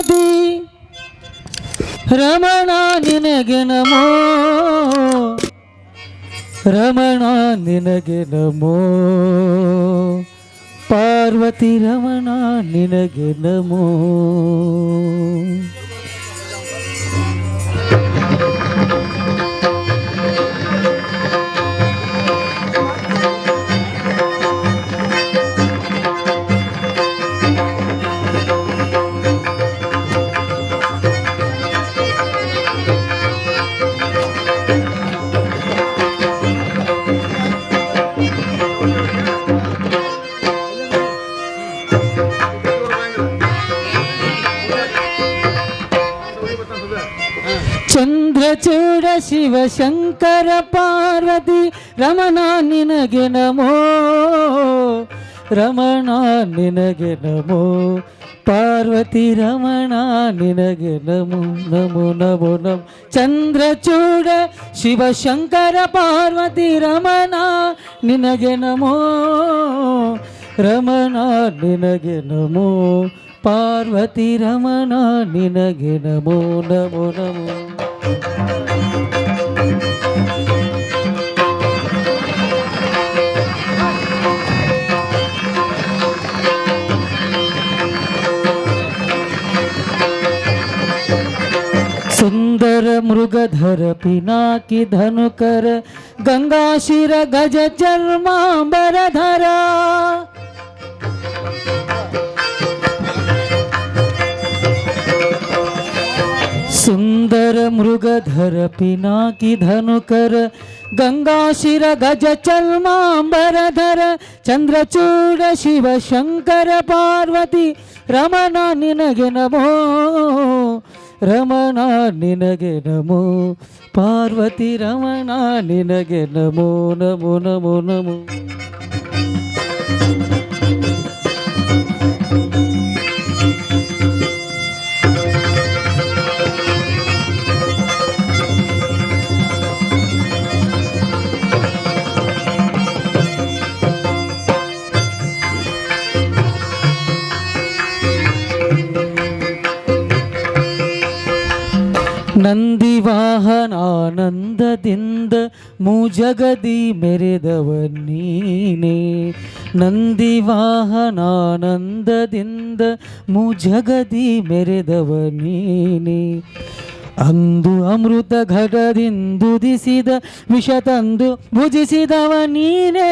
ಪಾರ್ವತಿ ರಮಣ ನಿನಗೆ ನಮೋ. ರಮಣ ನಿನಗೆ ನಮೋ. ಪಾರ್ವತಿ ರಮಣ ನಿನಗೆ ನಮೋ. ಚಂದ್ರಚೂಡ ಶಿವ ಶಂಕರ ಪಾರ್ವತಿ ರಮಣ ನಿನಗೆ ನಮೋ ರಮಣ ನಿನಗೆ ನಮೋ ಪಾರ್ವತಿ ರಮಣ ನಿನಗೆ ನಮೋ ನಮೋ ನಮೋ ನಮೋ ಚಂದ್ರಚೂಡ ಶಿವ ಶಂಕರ ಪಾರ್ವತಿ ರಮಣ ನಿನಗೆ ನಮೋ ರಮಣ ನಿನಗೆ ನಮೋ ಪಾರ್ವತಿ ರಮಣ ನಿನಗೆ ನಮೋ ನಮೋ ನಮೋ ಸುಂದರ ಮೃಗಧರ ಪಿನಾಕಿ ಧನುಕರ ಗಂಗಾಶಿರ ಗಜ ಚರ್ಮಾಂಬರಧರ ಸುಂದರ ಮೃಗಧರ ಪಿನಾಕಿ ಧನುಕರ ಗಂಗಾಶಿರ ಗಜ ಚರ್ಮಾಂಬರಧರ ಚಂದ್ರಚೂಡ ಶಿವ ಶಂಕರ ಪಾರ್ವತಿ ರಮಣ ನಿನಗೆ ನಮೋ ರಮಣ ನಿನಗೆ ನಮೋ ಪಾರ್ವತಿ ರಮಣ ನಿನಗೆ ನಮೋ ನಮೋ ನಮೋ ನಮೋ ನಂದಿ ವಾಹನಾನಂದದಿಂದ ಮೂಜಗದಿ ಮೆರೆದವ ನೀನೇ. ನಂದಿ ವಾಹನಾನಂದದಿಂದ ಮೂಜಗದಿ ಮೆರೆದವ ನೀನೇ. ಅಂದು ಅಮೃತ ಘಟದಿಂದುದಿಸಿದ ವಿಷ ತಂದು ಭುಜಿಸಿದವ ನೀನೇ.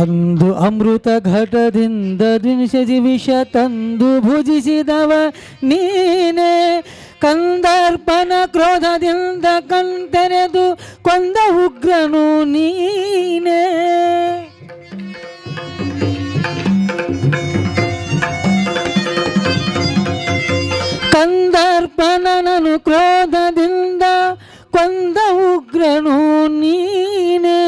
ಅಂದು ಅಮೃತ ಘಟದಿಂದ ದಿನಶಿ ವಿಷ ತಂದು ಭುಜಿಸಿದವ ನೀನೇ. ಕಂದರ್ಪನ ಕ್ರೋಧದಿಂದ ಕಣ್ತೆರೆದು ಕೊಂದ ಉಗ್ರನು ನೀನೇ. ಕಂದರ್ಪಣನನು ಕ್ರೋಧದಿಂದ ಕೊಂದ ಉಗ್ರನು ನೀನೆ.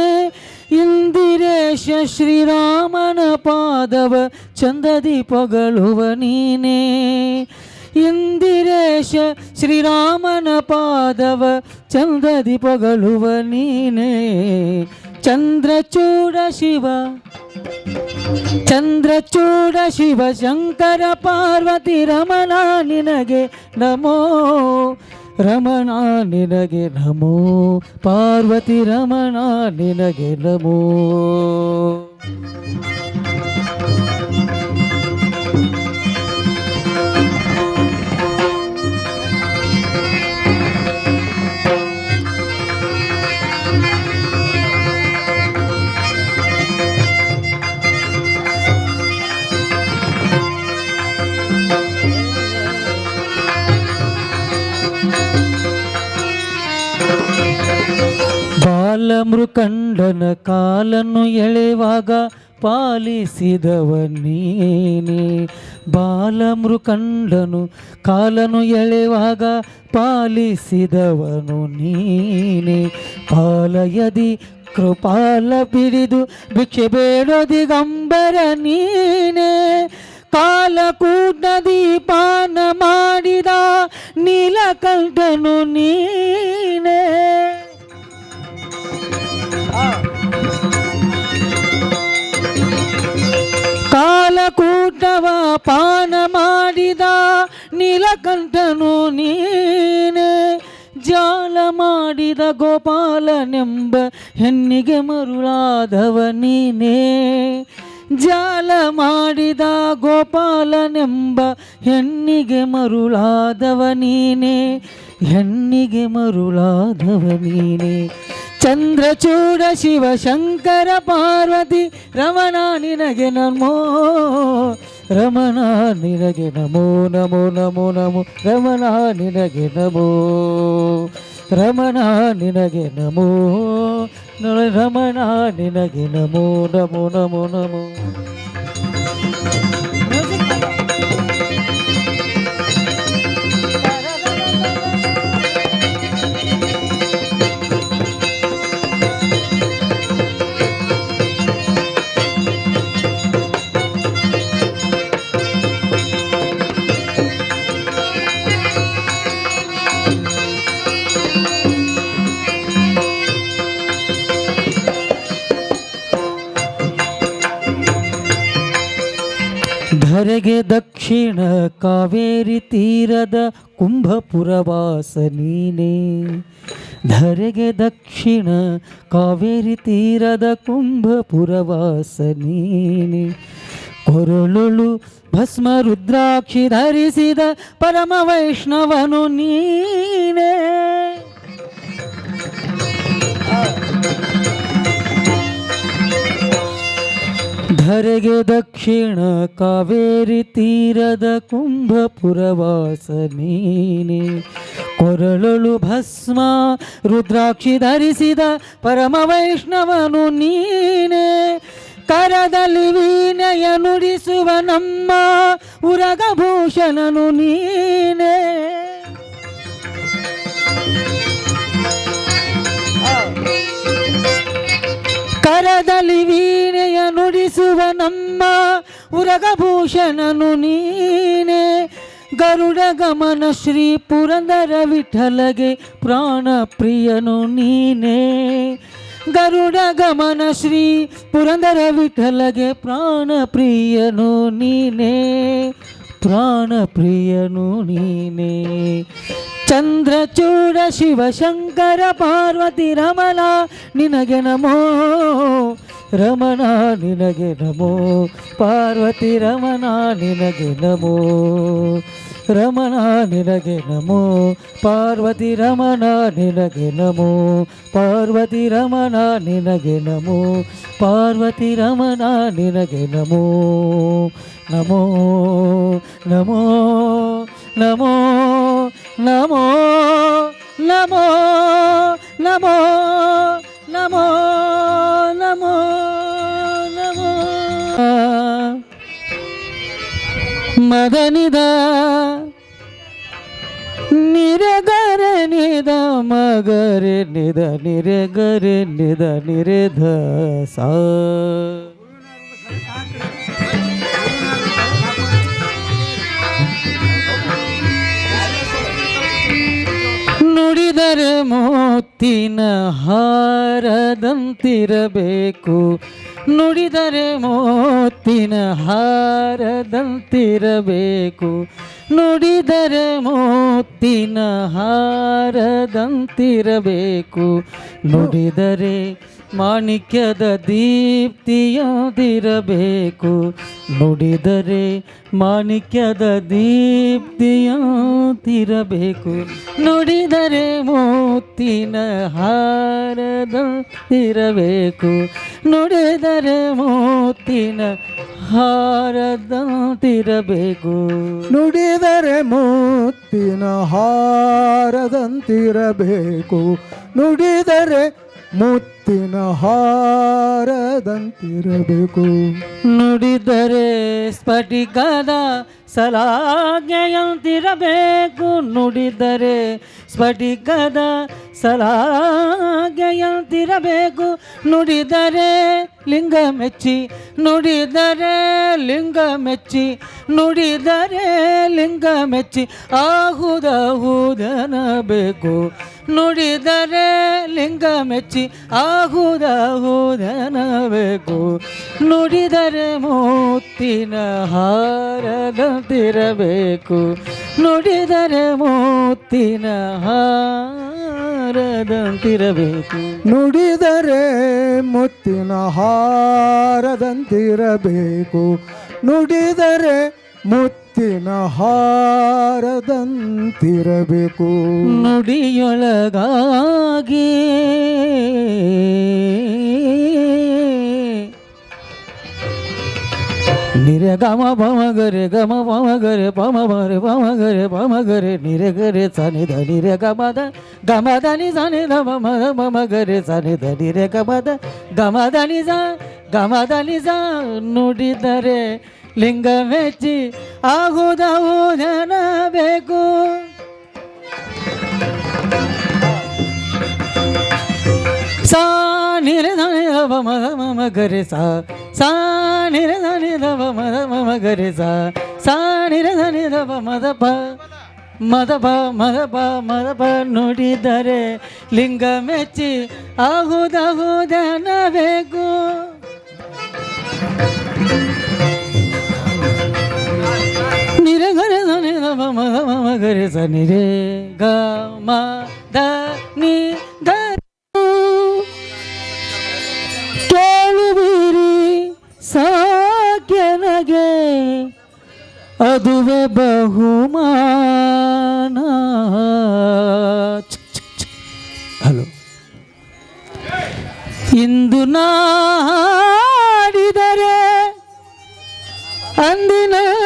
ಇಂದಿರೇಶ ಶ್ರೀರಾಮನ ಪಾದವ ಚಂದದಿ ಪೊಗಳುವ ನೀನೇ. ಇಂದಿರೇಶ ಶ್ರೀರಾಮನ ಪಾದವ ಚಂದದಿ ಪೊಗಳುವ ನೀನೇ. ಚಂದ್ರಚೂಡ ಶಿವ ಚಂದ್ರಚೂಡ ಶಿವ, ಶಂಕರ ಪಾರ್ವತಿ ರಮಣ ನಿನಗೆ ನಮೋ. ರಮಣ ನಿನಗೆ ನಮೋ ಪಾರ್ವತಿ ರಮಣ ನಿನಗೆ ನಮೋ ಬಾಲಮೃಕಂಡನ ಕಾಲನ್ನು ಎಳೆವಾಗ ಪಾಲಿಸಿದವ ನೀನೆ ಬಾಲಮೃಕಂಡನು ಕಾಲನು ಎಳೆವಾಗ ಪಾಲಿಸಿದವನು ನೀನೆ. ಪಾಲಯದಿ ಕೃಪಾಲ ಬಿಡಿದು ಭಿಕ್ಷೆ ಬೇಡೋ ನೀನೇ ನೀನೆ. ಕಾಲಕೂಟದಿ ಪಾನ ಮಾಡಿದ ನೀಲಕಂಠನು ನೀನೇ. ಕಾಲಕೂಟವ ಪಾನ ಮಾಡಿದ ನೀಲಕಂಠನು ನೀನೇ, ಜಾಲ ಮಾಡಿದ ಗೋಪಾಲನೆಂಬ ಹೆಣ್ಣಿಗೆ ಮರುಳಾದವ ನೀನೇ, ಜಾಲ ಮಾಡಿದ ಗೋಪಾಲನೆಂಬ ಹೆಣ್ಣಿಗೆ ಮರುಳಾದವ ನೀನೇ, ಹೆಣ್ಣಿಗೆ ಮರುಳಾದವ ನೀನೇ. ಚಂದ್ರಚೂಡ ಶಿವ ಶಂಕರ ಪಾರ್ವತಿ ರಮಣ ನಿನಗೆ ನಮೋ, ರಮಣ ನಿನಗೆ ನಮೋ ನಮೋ ನಮೋ ನಮೋ, ರಮಣ ನಿನಗೆ ನಮೋ, ರಮಣ ನಿನಗೆ ನಮೋ ನ- ರಮಣ ನಿನಗೆ ನಮೋ ನಮೋ ನಮೋ ನಮೋ. ಧರೆಗೆ ದಕ್ಷಿಣ ಕಾವೇರಿ ತೀರದ ಕುಂಭಪುರವಾಸ ನೀನೇ ಧರೆಗೆ ದಕ್ಷಿಣ ಕಾವೇರಿ ತೀರದ ಕುಂಭಪುರವಾಸ ನೀನೆ ಕೊರಳುಳು ಭಸ್ಮ ರುದ್ರಾಕ್ಷಿ ಧರಿಸಿದ ಪರಮ ವೈಷ್ಣವನು ನೀನೇ. ಧರೆಗೆ ದಕ್ಷಿಣ ಕಾವೇರಿ ತೀರದ ಕುಂಭಪುರವಾಸ ನೀನೆ. ಕೊರಳಳು ಭಸ್ಮ ರುದ್ರಾಕ್ಷಿ ಧರಿಸಿದ ಪರಮ ವೈಷ್ಣವನು ನೀನೆ. ಕರದಲ್ಲಿ ವೀಣೆಯ ನುಡಿಸುವ ನಮ್ಮ ಉರಗಭೂಷಣನು ನೀನೆ. ಕರದಲ್ಲಿ ವೀಣೆಯ ನುಡಿಸುವ ನಮ್ಮ ಉರಗಭೂಷಣನು ನೀನೆ. ಗರುಡ ಗಮನ ಶ್ರೀ ಪುರಂದರ ವಿಠಲಗೆ ಪ್ರಾಣ ಪ್ರಿಯನು ನೀನೆ. గరుడ గమన శ్రీ పురందర విఠలగే ప్రాణప్రియను నీనే ప్రాణప్రియను నీనే ಚಂದ್ರಚೂಡ ಶಿವಶಂಕರ ಪಾರ್ವತಿ ರಮಣ ನಿನಗೆ ನಮೋ ರಮಣ ನಿನಗೆ ನಮೋ ಪಾರ್ವತಿ ರಮಣ ನಿನಗೆ ನಮೋ ರಮಣ ನಿನಗೆ ನಮೋ ಪಾರ್ವತಿ ರಮಣ ನಿನಗೆ ನಮೋ ಪಾರ್ವತಿ ರಮಣ ನಿನಗೆ ನಮೋ ಪಾರ್ವತಿ ರಮಣ ನಿನಗೆ ನಮೋ ನಮೋ ನಮೋ ನಮೋ ನಮೋ ನಮೋ ನಮೋ ನಮೋ ನಮೋ ಮದನಿದ ನಿರಗರೆ ನಿದ ಮಗರೆ ನಿದ ನಿರಗರೆ ನಿದ ನಿರಧ ಸಾ. ನುಡಿದರೆ ಮೋತಿನ ಹಾರದಂತಿರಬೇಕು. ನುಡಿದರೆ ಮೋತಿನ ಹಾರದಂತಿರಬೇಕು. ನುಡಿದರೆ ಮೋತಿನ ಹಾರದಂತಿರಬೇಕು. ನುಡಿದರೆ ಮಾಣಿಕ್ಯದ ದೀಪ್ತಿಯಾದಿರಬೇಕು. ನುಡಿದರೆ ಮಾಣಿಕ್ಯದ ದೀಪ್ತಿಯಾದಿರಬೇಕು. ನುಡಿದರೆ ಮೂತಿನ ಹಾರದ ಇರಬೇಕು ನುಡಿದರೆ ಮೂತಿನ ಹಾರದಂತಿರಬೇಕು ನುಡಿದರೆ ಮೂತಿನ ಹಾರದಂತಿರಬೇಕು. ನುಡಿದರೆ ಮುತ್ತಿನ ಹಾರದಂತಿರಬೇಕು. ನುಡಿದರೆ ಸ್ಫಟಿಕದ ಸಲಾಗೆಯಂತಿರಬೇಕು ನುಡಿದರೆ ಸ್ಫಟಿಕದ ಸಲಾಗೆಯಂತಿರಬೇಕು ನುಡಿದರೆ ಲಿಂಗ ಮೆಚ್ಚಿ, ನುಡಿದರೆ ಲಿಂಗ ಮೆಚ್ಚಿ, ನುಡಿದರೆ ಲಿಂಗ ಮೆಚ್ಚಿ ಆಹುದಹುದನಬೇಕು ನುಡಿದರೆ ಲಿಂಗ ಮೆಚ್ಚಿ ಆಹುದಹುದನಬೇಕು ನುಡಿದರೆ ಮೂತಿನ ಹಾರದಂತಿರಬೇಕು. ನುಡಿದರೆ ಮೂತಿನ ಹಾರದಂತಿರಬೇಕು. ನುಡಿದರೆ ಮುತ್ತಿನ ಹಾರದಂತಿರಬೇಕು. ನುಡಿದರೆ ಮುತ್ತಿನ ಹಾರದಂತಿರಬೇಕು. ನುಡಿಯೊಳಗಾಗಿ ನಿರೆ ಗಮ ಪಮ ಗರೆ ಗಮ ಪಮ ಗರೆ ಪಮ ಮರೆ ಪಮ ಗರೆ ಪಮ ಗರೆ ನಿರೆ ಗರೆ ಸನಿ ದ ನಿರೆ ಗಮದ ಗಮದ ನಿ ಸನಿ ದ ಮಮ ಮಮ ಗರೆ ಸನಿ ದ ನಿರೆ ಗಮದ ಗಮದ ನಿ ಸ ಗಮದ ನಿ ಸ ನುಡಿದರೆ ಲಿಂಗ ಮೆಚ್ಚಿ ಆಗುದವು ಬೇಕು. ಸಾ ನಿರೆ ಧನಿ ಧವ ಮದ ಮಮ ಗರೆ ಸಾ ಸಾ ನಿರೆ ಧನಿ ಧವ ಮದ ಮಮ ಗರೆ ಸಾ ಸಾ ನಿರೆ ಧವ ಮದ ಪ ಮದ ಬ ಮದ ಬ ಮದ ಬ ನುಡಿದರೆ ಲಿಂಗ ಮೆಚ್ಚಿ ಗರೆ ಧನಿ ಧವ ಮದ ಮಮ ಗರೆ ಸ ನಿರೆ ಗ ಮ ದ ನಿ ದ ಕೇಳುವಿರಿ ಸಾಕ್ಯನಗೆ, ಅದುವೆ ಬಹುಮಾನ. ಹಲೋ. ಇಂದು ನಾಡಿದರೆ ಅಂದಿನಂತೆಯೇ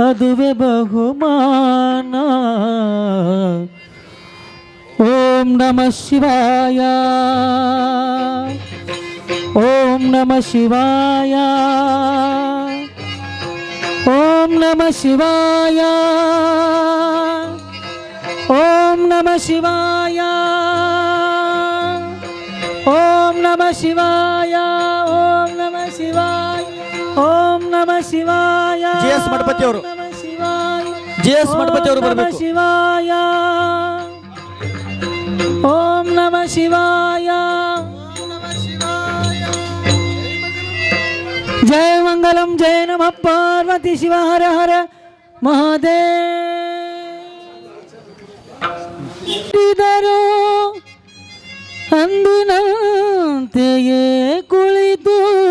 ಅದುವೆ ಬಹುಮಾನ ಓಂ ನಮ ಶಿವಾಯ ಓಂ ನಮ ಶಿವಾಯ ಓಂ ನಮ ಶಿವಾಯ ಓಂ ನಮ ಶಿವಾಯ ಓಂ ನಮ ಶಿವಾಯ ಓಂ ನಮ ಶಿವಾಯ ಓಂ ನಮ ಶಿವಾಯ. ಜಿ ಎಸ್ ಮಠಪತಿ ಅವರು. ಜಿ ಎಸ್ ಮಠಪತಿ ಅವರು ಬರಬೇಕು. ಶಿವಾಯ. ಓಂ ನಮ ಶಿವಾಯ. ಜಯ ಮಂಗಲಂ ಜಯ ನಮ ಪಾರ್ವತಿ ಶಿವ ಹರ ಹರ ಮಹಾದೇವರು ಅಂದಿನಂತೆಯೇ ಕುಳಿತು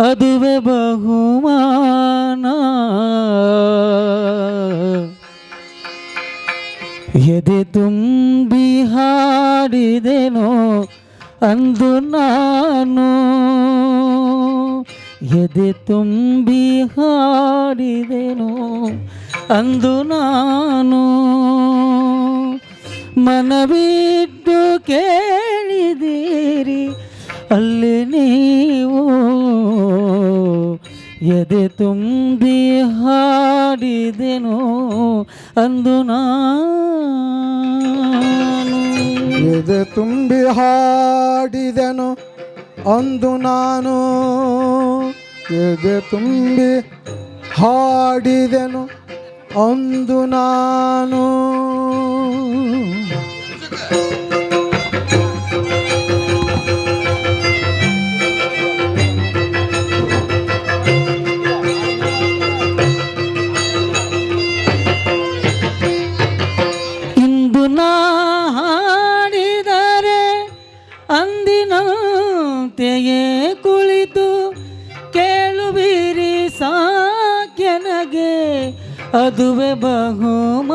ಅದುವೆ ಬಹುಮಾನ. ಎದೆ ತುಂಬಿ ಹಾಡಿದೆನೋ ಅಂದು ನಾನು. ಎದೆ ತುಂಬಿ ಹಾಡಿದೆನೋ ಅಂದು ನಾನು. ಮನವಿಟ್ಟು ಕೇಳಿದಿರಿ ಅಲ್ಲಿ ನೀವು ಎದೆ ತುಂಬಿ ಹಾಡಿದೆನು ಅಂದು ನಾನು. ಎದೆ ತುಂಬಿ ಹಾಡಿದೆನು ಅಂದು ನಾನು. ಎದೆ ತುಂಬಿ ಹಾಡಿದೆನು ಅಂದು ನಾನು. ಅಂದಿನಂತೆಯೇ ಕುಳಿತು ಕೇಳುವಿರಿ ಸಾಕ್ಯನಗೆ ಅದುವೆ ಬಹುಮಾನ.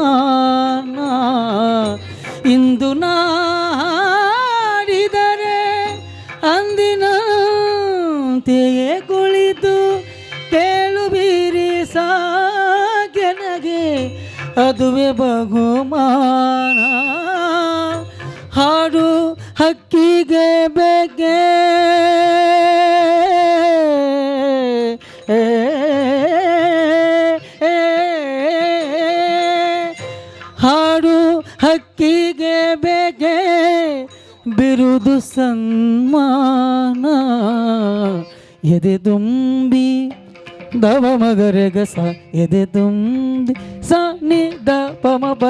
ಮಗರೆ ಗಸ ಎದೆ ತುಂಬಿ ಸ ನಿ ದ ಪ ಮ ಪ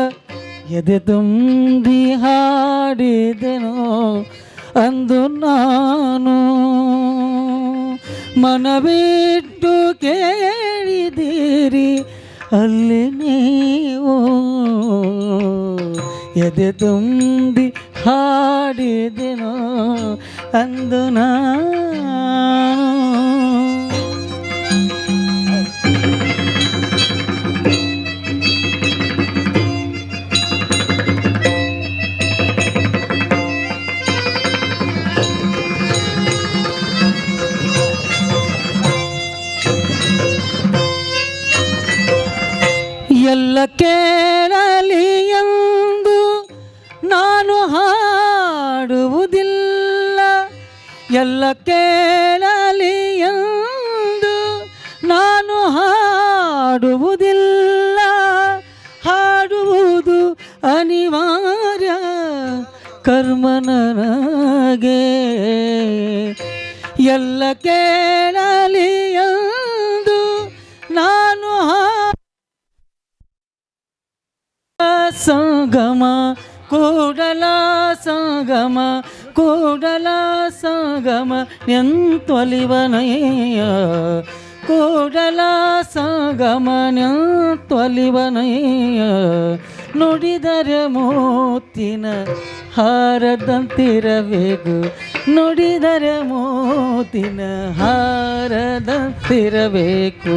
ಎದೆ ತುಂಬಿ ಹಾಡಿದೆನೋ ಅಂದು ನಾನು ಮನವಿಟ್ಟು ಕೇಳಿದಿರಿ ಅಲ್ಲಿ ನೀವು ಎದೆ ತುಂಬಿ ಹಾಡಿದೆನೋ ಅಂದು ನಾನು ಕೇಳಲಿ ಎಂದು ನಾನು ಹಾಡುವುದಿಲ್ಲ. ಎಲ್ಲ ಕೇಳಲಿ ಎಂದು ನಾನು ಹಾಡುವುದಿಲ್ಲ. ಹಾಡುವುದು ಅನಿವಾರ್ಯ ಕರ್ಮನನಗೆ ಎಲ್ಲ ಕೇಳಲಿ సంగమ? కూడల సంగమ? కూడల సంగమ? ఎంతొలివనయ్యా ಕೂಡಲ ಸಂಗಮ ತ್ವಲಿವನಯ್ಯ ನುಡಿದರೆ ಮೂತಿನ ಹಾರದಂತಿರಬೇಕು. ನುಡಿದರೆ ಮೂತಿನ ಹಾರದಂತಿರಬೇಕು.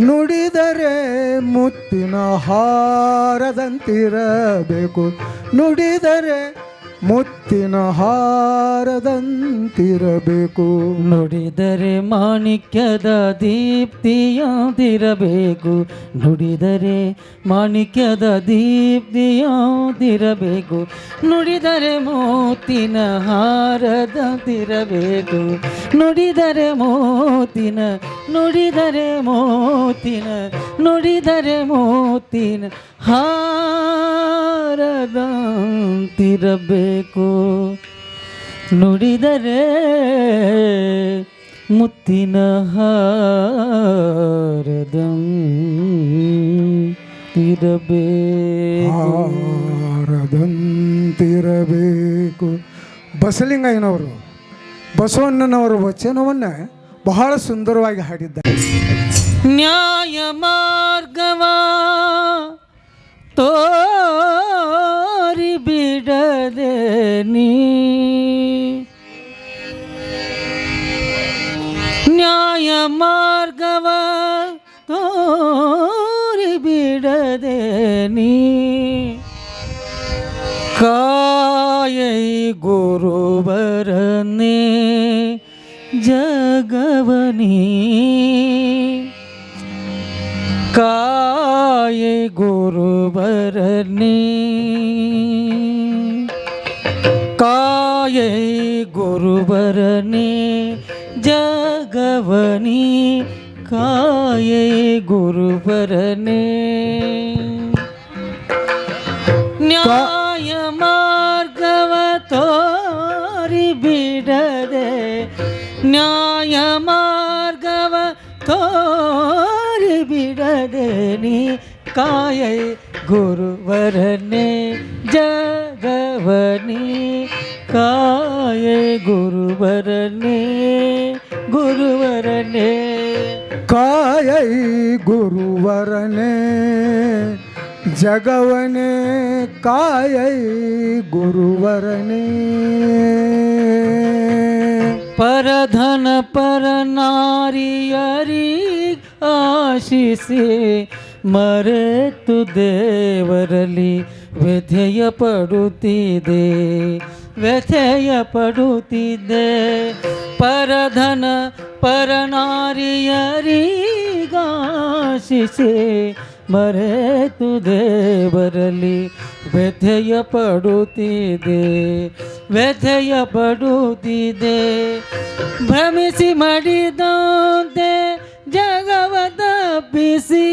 ನುಡಿದರೆ ಮುತ್ತಿನ ಹಾರದಂತಿರಬೇಕು. ನುಡಿದರೆ ಮುತ್ತಿನ ಹಾರದಂತಿರಬೇಕು. ನುಡಿದರೆ ಮಾಣಿಕ್ಯದ ದೀಪ್ತಿಯಾದಿರಬೇಕು. ನುಡಿದರೆ ಮಾಣಿಕ್ಯದ ದೀಪ್ತಿಯಾದಿರಬೇಕು. ನುಡಿದರೆ ಮೋತಿನ ಹಾರದಂತಿರಬೇಕು. ನುಡಿದರೆ ಮೋತಿನ ನುಡಿದರೆ ಮೋತಿನ ನುಡಿದರೆ ಮೋತಿನ ಹಾರದಂತಿರಬೇಕು. ನುಡಿದರೆ ಮುತ್ತಿನ ಹಾರದಂ ಇರಬೇಕು. ಹಾರದಂತಿರಬೇಕು. ಬಸಲಿಂಗಯ್ಯನವರು ಬಸವಣ್ಣನವರ ವಚನವನ್ನ ಬಹಳ ಸುಂದರವಾಗಿ ಹಾಡಿದ್ದಾರೆ. ನ್ಯಾಯ ಮಾರ್ಗವಾ ತೋರಿ ಬಿಡದೆ ನೀ ನ್ಯಾಯ ಮಾರ್ಗವ ತೋರಿ ಬಿಡದೆ ನೀ ಕಾಯೈ ಗುರುವರನ್ನೇ ಜಗವನಿ ಕಾಯೆ ಗುರುವರನ್ನೇ ಕಾಯೆ ಗುರುವರನೇ ಜಗವನಿ ಕಾಯೆ ಗುರುವರನೇ ನ್ಯಾಯ ಮಾರ್ಗವ ತೋರಿ ಬಿಡದೆ ನ್ಯಾಯ ಮಾರ್ಗವ ತೋರಿ ಬಿಡದೆ ನೀ कायै गुरुवरने जगवनी? गुरुवर ने गुरुवरने गुरुवर ने जगवने? कायै गुरुवर ने? पर धन पर नारी आशीषे ಮರೆತು ದೇವರಲ್ಲಿ ವ್ಯಥೆಯ ಪಡುತ್ತಿದೆ ವ್ಯಥೆಯ ಪಡುತ್ತಿದೆ. ಪರಧನ ಪರ ನಾರಿಯರಿಗಾಶಿಸಿ ಮರೆತು ದೇವರಲ್ಲಿ ವ್ಯಥೆಯ ಪಡುತ್ತಿದೆ ವ್ಯಥೆಯ ಪಡುತ್ತಿದೆ. ಭ್ರಮಿಸಿ ಮಡಿದಂತೆ ಜಗವದ ತಪ್ಪಿಸಿ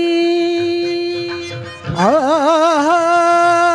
Ah. ah, ah, ah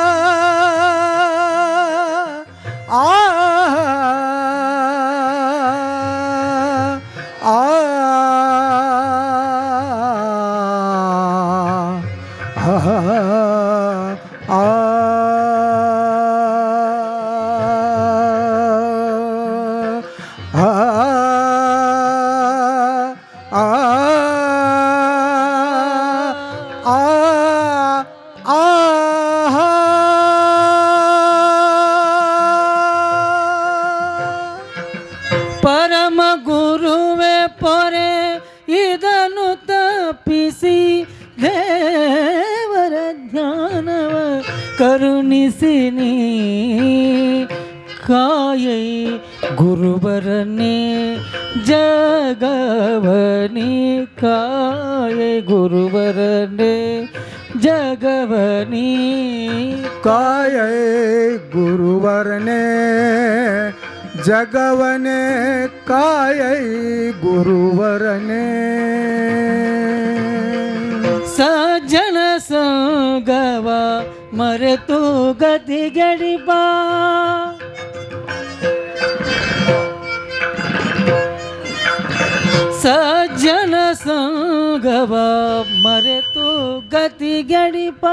ಕರುಣಿಸಿ ನೀ ಕಾಯೈ ಗುರುವರನ್ನೇ ಜಗವನಿ ಕಾಯೈ ಗುರುವರನ್ನೇ ಜಗವನಿ ಕಾಯ ಗುರುವರನೆ ಜಗವನೆ ಕಾಯ ಗುರುವರನೆ ಸಜ್ಜನ ಸಂಗವ ಗತಿ ಗತಿಗಡಿಬಾ ಸಜ್ಜನ ಸಂಗವ ಮರೆತು ಗತಿಗಡಿಪ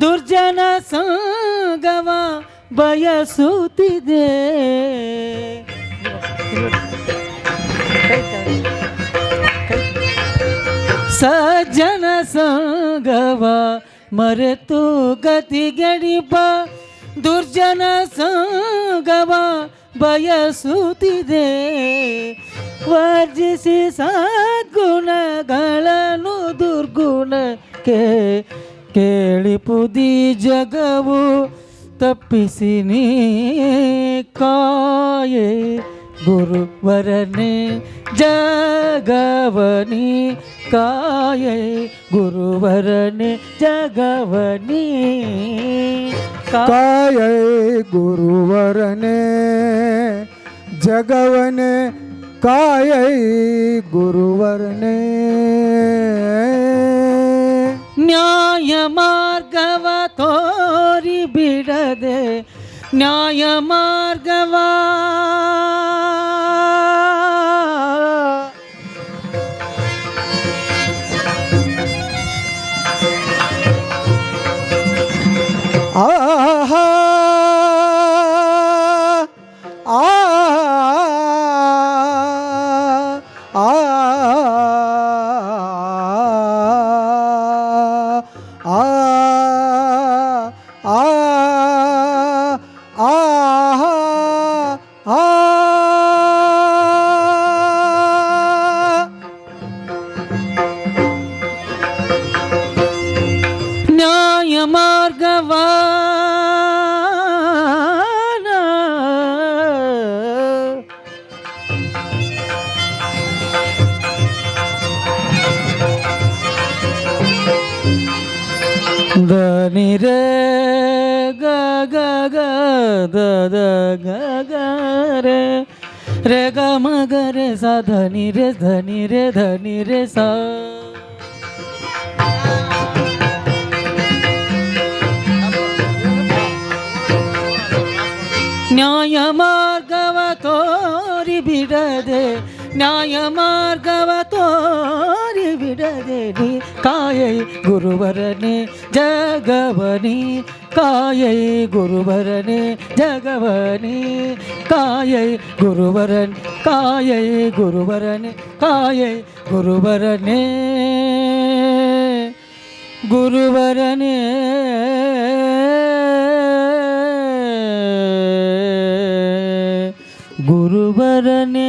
ದುರ್ಜನ ಸಂಗವ ಬಯಸುತ್ತಿದೆ. ಸಜ್ಜನ ಸಂಗವ ಮರೆತು ಗತಿಗಡಿಪ ದುರ್ಜನ ಸಂಗವ ಬಯಸುತ್ತಿದೆ. ವರ್ಜಿಸಿ ಸದ್ಗುಣಗಳನ್ನು ದುರ್ಗುಣಕ್ಕೆ ಕೇಳಿಪುದಿ ಜಗವು ತಪ್ಪಿಸಿ ನೀ ಕಾಯೆ. ಗುರುವರನೆ ಜಗವನಿ ಕಾಯೆ ಗುರುವರನೆ ಜಗವನಿ ಕಾ ಕಾಯ ಗುರುವರನೆ ಜಗವನೆ ಕಾಯ ಗುರುವರನೆ ನ್ಯಾಯ ಮಾರ್ಗವ ತೋರಿ ಬಿಡದೆ ನ್ಯಾಯ ಮಾರ್ಗವ ರೇ ಗ ಮ ಗ ರೇ ಸ ಧನಿ ರೇ ಧನಿ ರೇ ಧನಿ ರೇ ಸ ನ್ಯಾಯ ಮಾರ್ಗವ ತೋರಿ ಬಿಡದೆ ನ್ಯಾಯ ಮಾರ್ಗವ ತೋರಿ ಬಿಡದೆ ನೀ ಕಾಯೈ ಗುರುವರನೆ ಜಗವನಿ காயை குருவரனே ஜகவனே. காயை குருவரன் காயை குருவரனே காயை குருவரனே. குருவரனே. குருவரனே.